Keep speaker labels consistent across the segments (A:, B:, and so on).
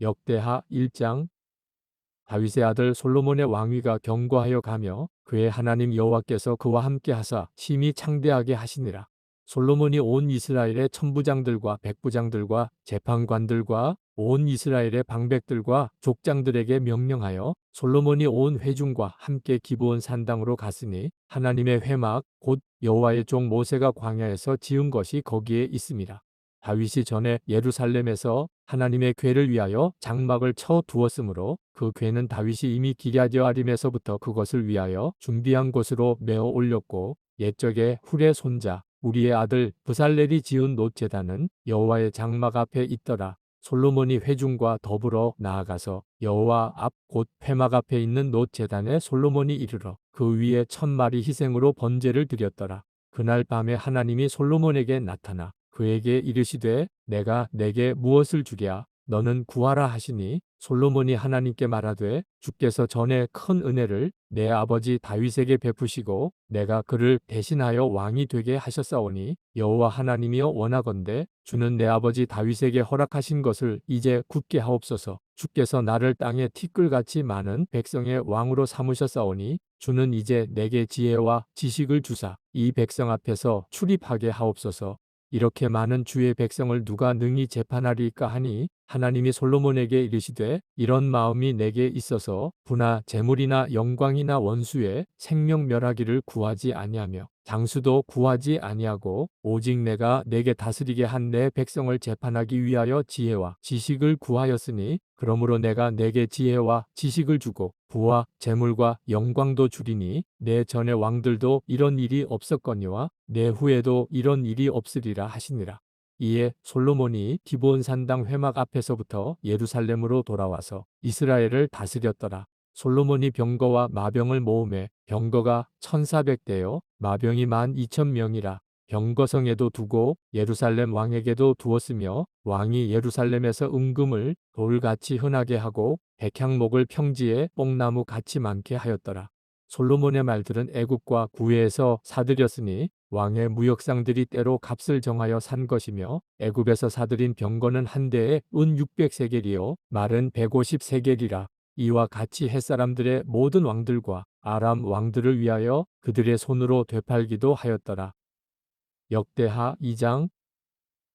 A: 역대하 1장 다윗의 아들 솔로몬의 왕위가 경과하여 가며 그의 하나님 여호와께서 그와 함께 하사 심히 창대하게 하시니라. 솔로몬이 온 이스라엘의 천부장들과 백부장들과 재판관들과 온 이스라엘의 방백들과 족장들에게 명령하여 솔로몬이 온 회중과 함께 기브온 산당으로 갔으니 하나님의 회막 곧 여호와의 종 모세가 광야에서 지은 것이 거기에 있습니다. 다윗이 전에 예루살렘에서 하나님의 궤를 위하여 장막을 쳐 두었으므로 그 궤는 다윗이 이미 기랴디아림에서부터 그것을 위하여 준비한 곳으로 메어 올렸고 옛적에 훌의 손자 우리의 아들 부살렐이 지은 노제단은 여호와의 장막 앞에 있더라. 솔로몬이 회중과 더불어 나아가서 여호와 앞 곧 회막 앞에 있는 노제단에 솔로몬이 이르러 그 위에 천 마리 희생으로 번제를 드렸더라. 그날 밤에 하나님이 솔로몬에게 나타나 그에게 이르시되 내가 내게 무엇을 주랴? 너는 구하라 하시니 솔로몬이 하나님께 말하되 주께서 전에 큰 은혜를 내 아버지 다윗에게 베푸시고 내가 그를 대신하여 왕이 되게 하셨사오니 여호와 하나님이여 원하건대 주는 내 아버지 다윗에게 허락하신 것을 이제 굳게 하옵소서. 주께서 나를 땅에 티끌같이 많은 백성의 왕으로 삼으셨사오니 주는 이제 내게 지혜와 지식을 주사 이 백성 앞에서 출입하게 하옵소서 이렇게 많은 주의 백성을 누가 능히 재판하리까 하니 하나님이 솔로몬에게 이르시되 이런 마음이 내게 있어서 부나 재물이나 영광이나 원수의 생명 멸하기를 구하지 아니하며 장수도 구하지 아니하고 오직 내가 내게 다스리게 한 내 백성을 재판하기 위하여 지혜와 지식을 구하였으니 그러므로 내가 내게 지혜와 지식을 주고 부와 재물과 영광도 주리니 내 전의 왕들도 이런 일이 없었거니와 내 후에도 이런 일이 없으리라 하시니라. 이에 솔로몬이 기브온 산당 회막 앞에서부터 예루살렘으로 돌아와서 이스라엘을 다스렸더라. 솔로몬이 병거와 마병을 모음해 병거가 1400대요 마병이 만 2000명이라 병거성에도 두고 예루살렘 왕에게도 두었으며 왕이 예루살렘에서 은금을 돌같이 흔하게 하고 백향목을 평지에 뽕나무 같이 많게 하였더라. 솔로몬의 말들은 애국과 구해에서 사들였으니 왕의 무역상들이 때로 값을 정하여 산 것이며 애굽에서 사들인 병거는 한 대에 은 600세겔이요 말은 150세겔이라 이와 같이 햇사람들의 모든 왕들과 아람 왕들을 위하여 그들의 손으로 되팔기도 하였더라. 역대하 2장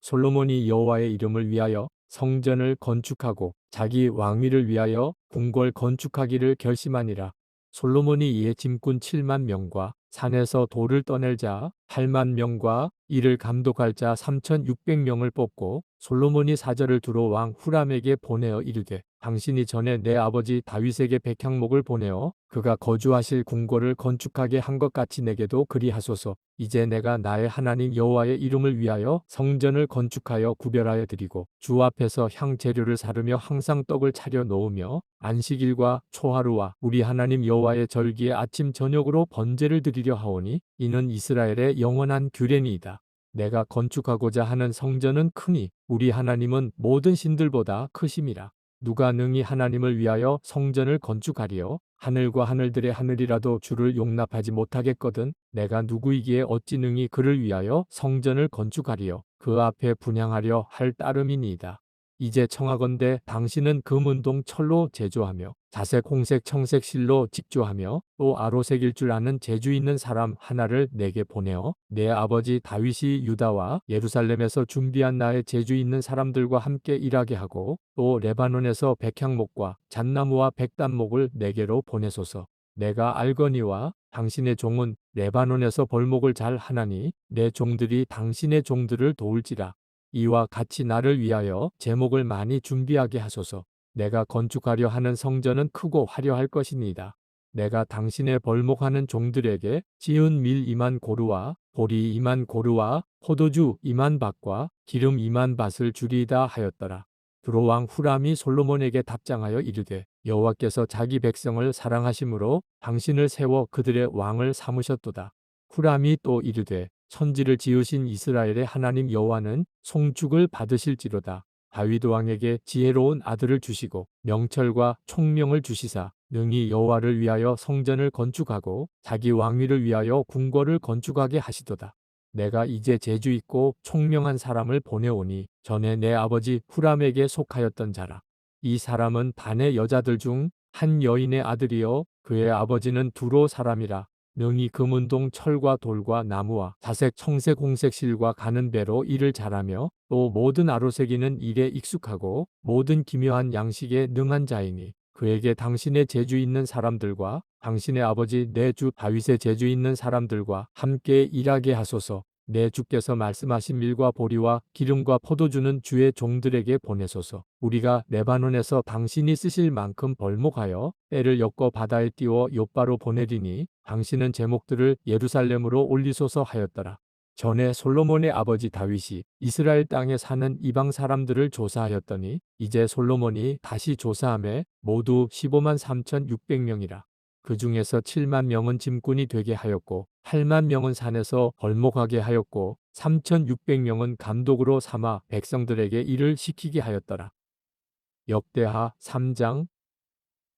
A: 솔로몬이 여호와의 이름을 위하여 성전을 건축하고 자기 왕위를 위하여 궁궐 건축하기를 결심하니라. 솔로몬이 이에 짐꾼 7만 명과 산에서 돌을 떠낼 자 8만 명과 이를 감독할 자 3,600명을 뽑고 솔로몬이 사절을 두로 왕 후람에게 보내어 이르되 당신이 전에 내 아버지 다윗에게 백향목을 보내어 그가 거주하실 궁궐을 건축하게 한 것 같이 내게도 그리하소서. 이제 내가 나의 하나님 여호와의 이름을 위하여 성전을 건축하여 구별하여 드리고 주 앞에서 향 재료를 사르며 항상 떡을 차려 놓으며 안식일과 초하루와 우리 하나님 여호와의 절기에 아침 저녁으로 번제를 드리려 하오니 이는 이스라엘의 영원한 규례니이다. 내가 건축하고자 하는 성전은 크니 우리 하나님은 모든 신들보다 크심이라. 누가 능히 하나님을 위하여 성전을 건축하리요? 하늘과 하늘들의 하늘이라도 주를 용납하지 못하겠거든 내가 누구이기에 어찌 능히 그를 위하여 성전을 건축하리요? 그 앞에 분양하려 할 따름이니이다. 이제 청하건대 당신은 금은동 철로 제조하며 자색 홍색 청색 실로 직조하며 또 아로색일 줄 아는 재주 있는 사람 하나를 내게 보내어 내 아버지 다윗이 유다와 예루살렘에서 준비한 나의 재주 있는 사람들과 함께 일하게 하고 또 레바논에서 백향목과 잣나무와 백단목을 내게로 보내소서. 내가 알거니와 당신의 종은 레바논에서 벌목을 잘 하나니 내 종들이 당신의 종들을 도울지라. 이와 같이 나를 위하여 제목을 많이 준비하게 하소서. 내가 건축하려 하는 성전은 크고 화려할 것이니이다. 내가 당신의 벌목하는 종들에게 지은 밀 이만 고루와 보리 이만 고루와 포도주 이만 밭과 기름 이만 밭을 주리이다 하였더라. 두로왕 후람이 솔로몬에게 답장하여 이르되 여호와께서 자기 백성을 사랑하심으로 당신을 세워 그들의 왕을 삼으셨도다. 후람이 또 이르되 천지를 지으신 이스라엘의 하나님 여호와는 송축을 받으실지로다. 다윗 왕에게 지혜로운 아들을 주시고 명철과 총명을 주시사 능히 여호와를 위하여 성전을 건축하고 자기 왕위를 위하여 궁궐을 건축하게 하시도다. 내가 이제 재주 있고 총명한 사람을 보내오니 전에 내 아버지 후람에게 속하였던 자라. 이 사람은 반의 여자들 중 한 여인의 아들이요 그의 아버지는 두로 사람이라 능히 금은동 철과 돌과 나무와 자색 청색 홍색 실과 가는 배로 일을 잘하며 또 모든 아로새기는 일에 익숙하고 모든 기묘한 양식에 능한 자이니 그에게 당신의 재주 있는 사람들과 당신의 아버지 내 주 다윗의 재주 있는 사람들과 함께 일하게 하소서. 내 주께서 말씀하신 밀과 보리와 기름과 포도주는 주의 종들에게 보내소서. 우리가 레바논에서 당신이 쓰실 만큼 벌목하여 때를 엮어 바다에 띄워 요바로 보내리니 당신은 제목들을 예루살렘으로 올리소서 하였더라. 전에 솔로몬의 아버지 다윗이 이스라엘 땅에 사는 이방 사람들을 조사하였더니 이제 솔로몬이 다시 조사함에 모두 15만 3,600명이라. 그 중에서 7만 명은 짐꾼이 되게 하였고 8만 명은 산에서 벌목하게 하였고 3,600명은 감독으로 삼아 백성들에게 일을 시키게 하였더라. 역대하 3장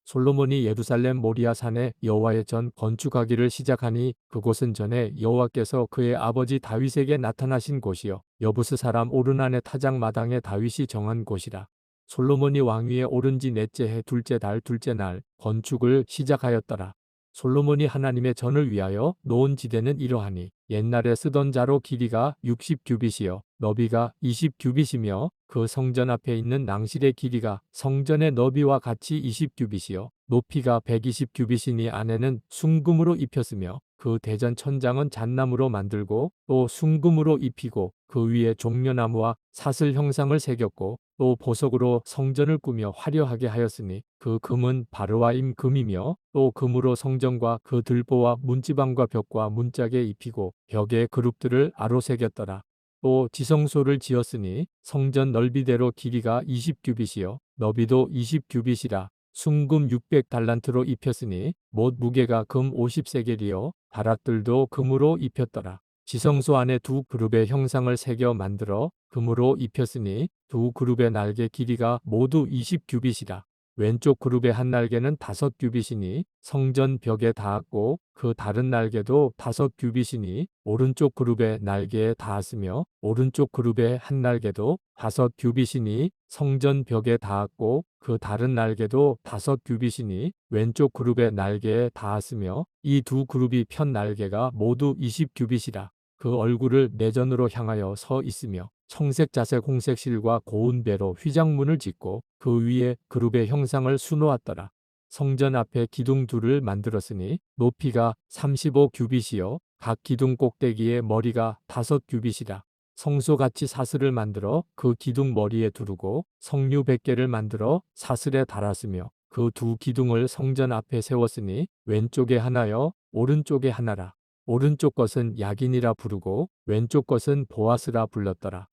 A: 솔로몬이 예루살렘 모리아 산에 여호와의 전 건축하기를 시작하니 그곳은 전에 여호와께서 그의 아버지 다윗에게 나타나신 곳이요 여부스 사람 오르난의 타작 마당에 다윗이 정한 곳이라. 솔로몬이 왕위에 오른 지 넷째 해 둘째 달 둘째 날 건축을 시작하였더라. 솔로몬이 하나님의 전을 위하여 놓은 지대는 이러하니 옛날에 쓰던 자로 길이가 60규빗이요 너비가 20규빗이며 그 성전 앞에 있는 낭실의 길이가 성전의 너비와 같이 20규빗이요 높이가 120규빗이니 안에는 순금으로 입혔으며 그 대전 천장은 잣나무로 만들고 또 순금으로 입히고 그 위에 종려나무와 사슬 형상을 새겼고 또 보석으로 성전을 꾸며 화려하게 하였으니 그 금은 바르와임 금이며 또 금으로 성전과 그 들보와 문지방과 벽과 문짝에 입히고 벽에 그룹들을 아로새겼더라. 또 지성소를 지었으니 성전 넓이대로 길이가 20규빗이요 너비도 20규빗이라 순금 600달란트로 입혔으니 못 무게가 금 50세겔이요 다락들도 금으로 입혔더라. 지성소 안에 두 그룹의 형상을 새겨 만들어 금으로 입혔으니 두 그룹의 날개 길이가 모두 20규빗이라. 왼쪽 그룹의 한 날개는 다섯 규빗이니 성전 벽에 닿았고 그 다른 날개도 다섯 규빗이니 오른쪽 그룹의 날개에 닿았으며 오른쪽 그룹의 한 날개도 다섯 규빗이니 성전 벽에 닿았고 그 다른 날개도 다섯 규빗이니 왼쪽 그룹의 날개에 닿았으며 이 두 그룹이 편 날개가 모두 이십 규빗이라 그 얼굴을 내전으로 향하여 서 있으며 청색 자색 홍색 실과 고운 배로 휘장문을 짓고 그 위에 그룹의 형상을 수놓았더라. 성전 앞에 기둥 둘을 만들었으니 높이가 35 규빗이요 각 기둥 꼭대기에 머리가 다섯 규빗이라. 성소같이 사슬을 만들어 그 기둥 머리에 두르고 성류 100개를 만들어 사슬에 달았으며 그 두 기둥을 성전 앞에 세웠으니 왼쪽에 하나여 오른쪽에 하나라. 오른쪽 것은 야긴이라 부르고 왼쪽 것은 보아스라 불렀더라.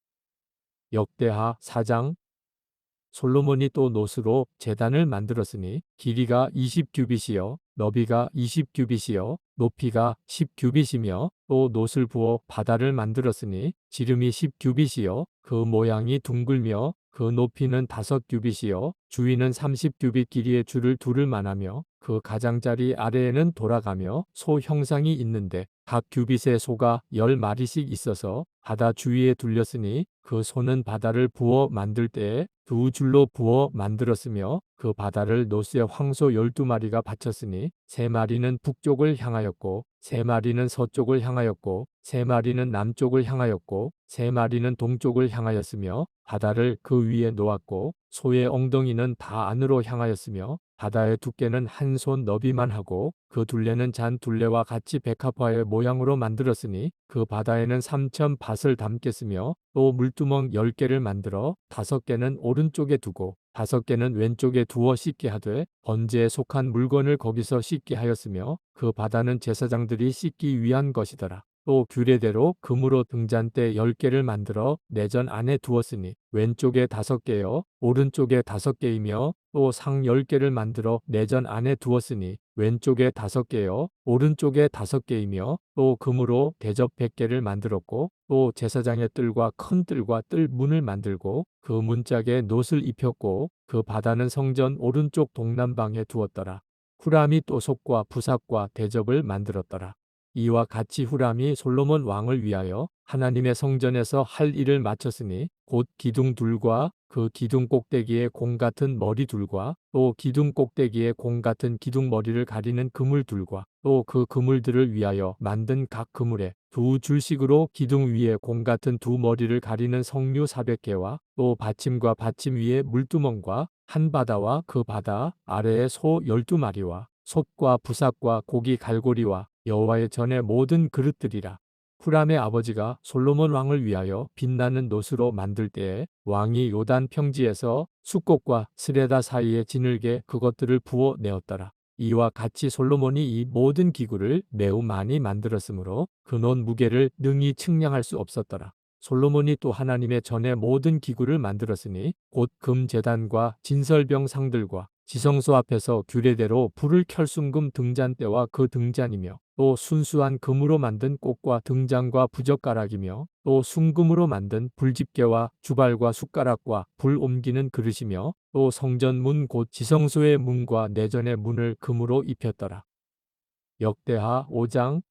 A: 역대하 4장 솔로몬이 또 노스로 재단을 만들었으니 길이가 20규빗이요 너비가 20규빗이요 높이가 10규빗이며 또 노슬 부어 바다를 만들었으니 지름이 10규빗이요 그 모양이 둥글며 그 높이는 다섯 규빗이요 주위는 30규빗 길이의 줄을 두를 만하며 그 가장자리 아래에는 돌아가며 소 형상이 있는데 각 규빗에 소가 열 마리씩 있어서 바다 주위에 둘렸으니 그 소는 바다를 부어 만들 때에 두 줄로 부어 만들었으며 그 바다를 노스에 황소 열두 마리가 바쳤으니 세 마리는 북쪽을 향하였고 세 마리는 서쪽을 향하였고 세 마리는 남쪽을 향하였고 세 마리는 동쪽을 향하였으며 바다를 그 위에 놓았고 소의 엉덩이는 다 안으로 향하였으며 바다의 두께는 한 손 너비만 하고 그 둘레는 잔 둘레와 같이 백합화의 모양으로 만들었으니 그 바다에는 삼천 밭을 담겠으며 또 물두멍 열 개를 만들어 다섯 개는 오른쪽에 두고 다섯 개는 왼쪽에 두어 씻게 하되 번제에 속한 물건을 거기서 씻게 하였으며 그 바다는 제사장들이 씻기 위한 것이더라. 또 규례대로 금으로 등잔대 열 개를 만들어 내전 안에 두었으니 왼쪽에 다섯 개여 오른쪽에 다섯 개이며 또상열 개를 만들어 내전 안에 두었으니 왼쪽에 다섯 개여 오른쪽에 다섯 개이며 또 금으로 대접 백 개를 만들었고 또 제사장의 뜰과 큰 뜰과 뜰 문을 만들고 그 문짝에 놋을 입혔고 그 바다는 성전 오른쪽 동남방에 두었더라. 후람이 또 속과 부삭과 대접을 만들었더라. 이와 같이 후람이 솔로몬 왕을 위하여 하나님의 성전에서 할 일을 마쳤으니 곧 기둥 둘과 그 기둥 꼭대기에 공 같은 머리 둘과 또 기둥 꼭대기에 공 같은 기둥 머리를 가리는 그물 둘과 또 그 그물들을 위하여 만든 각 그물에 두 줄씩으로 기둥 위에 공 같은 두 머리를 가리는 성류 400개와 또 받침과 받침 위에 물두멍과 한 바다와 그 바다 아래에 소 12마리와 솥과 부삭과 고기 갈고리와 여호와의 전의 모든 그릇들이라. 후람의 아버지가 솔로몬 왕을 위하여 빛나는 노스로 만들 때에 왕이 요단 평지에서 수꽃과 스레다 사이에 지늘게 그것들을 부어 내었더라. 이와 같이 솔로몬이 이 모든 기구를 매우 많이 만들었으므로 근원 무게를 능히 측량할 수 없었더라. 솔로몬이 또 하나님의 전의 모든 기구를 만들었으니 곧금 제단과 진설병 상들과 지성소 앞에서 규례대로 불을 켤 순금 등잔대와 그 등잔이며 또 순수한 금으로 만든 꽃과 등잔과 부젓가락이며 또 순금으로 만든 불집게와 주발과 숟가락과 불 옮기는 그릇이며 또 성전 문 곧 지성소의 문과 내전의 문을 금으로 입혔더라. 역대하 5장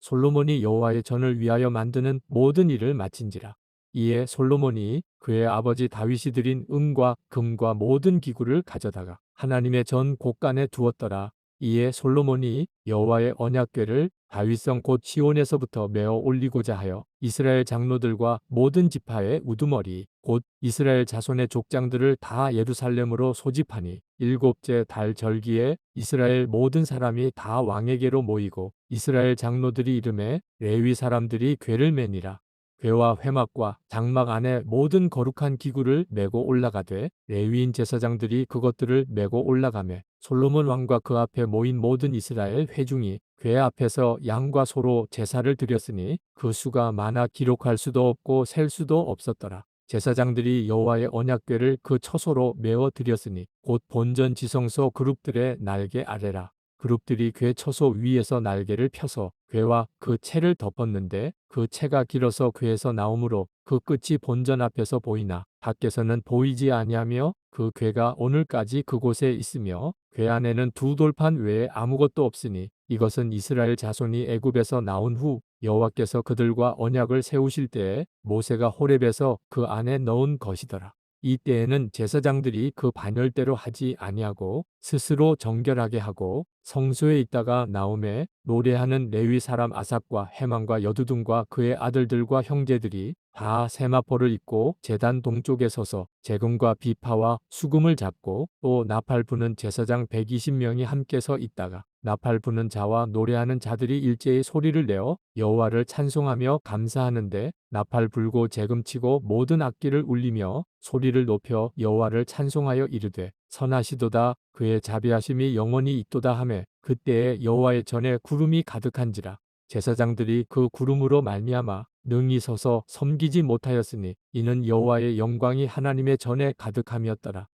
A: 솔로몬이 여호와의 전을 위하여 만드는 모든 일을 마친지라. 이에 솔로몬이 그의 아버지 다윗이 드린 은과 금과 모든 기구를 가져다가 하나님의 전 곳간에 두었더라. 이에 솔로몬이 여호와의 언약궤를 다윗성 곧 시온에서부터 메어 올리고자 하여 이스라엘 장로들과 모든 지파의 우두머리 곧 이스라엘 자손의 족장들을 다 예루살렘으로 소집하니 일곱째 달 절기에 이스라엘 모든 사람이 다 왕에게로 모이고 이스라엘 장로들이 이름에 레위 사람들이 궤를 매니라 궤와 회막과 장막 안에 모든 거룩한 기구를 메고 올라가되 레위인 제사장들이 그것들을 메고 올라가매 솔로몬 왕과 그 앞에 모인 모든 이스라엘 회중이 궤 앞에서 양과 소로 제사를 드렸으니 그 수가 많아 기록할 수도 없고 셀 수도 없었더라. 제사장들이 여호와의 언약궤를 그 처소로 메어 드렸으니 곧 본전 지성소 그룹들의 날개 아래라. 그룹들이 궤 처소 위에서 날개를 펴서 궤와 그 채를 덮었는데 그 채가 길어서 궤에서 나오므로 그 끝이 본전 앞에서 보이나 밖에서는 보이지 아니하며 그 궤가 오늘까지 그곳에 있으며 궤 안에는 두 돌판 외에 아무것도 없으니 이것은 이스라엘 자손이 애굽에서 나온 후 여호와께서 그들과 언약을 세우실 때에 모세가 호렙에서 그 안에 넣은 것이더라. 이때에는 제사장들이 그 반열대로 하지 아니하고 스스로 정결하게 하고 성소에 있다가 나오매 노래하는 레위 사람 아삽과 해망과 여두둔과 그의 아들들과 형제들이 다 세마포를 입고 제단 동쪽에 서서 재금과 비파와 수금을 잡고 또 나팔 부는 제사장 120명이 함께 서 있다가 나팔 부는 자와 노래하는 자들이 일제히 소리를 내어 여호와를 찬송하며 감사하는데 나팔 불고 재금치고 모든 악기를 울리며 소리를 높여 여호와를 찬송하여 이르되 선하시도다. 그의 자비하심이 영원히 있도다 하매 그때에 여호와의 전에 구름이 가득한지라. 제사장들이 그 구름으로 말미암아 능히 서서 섬기지 못하였으니 이는 여호와의 영광이 하나님의 전에 가득함이었더라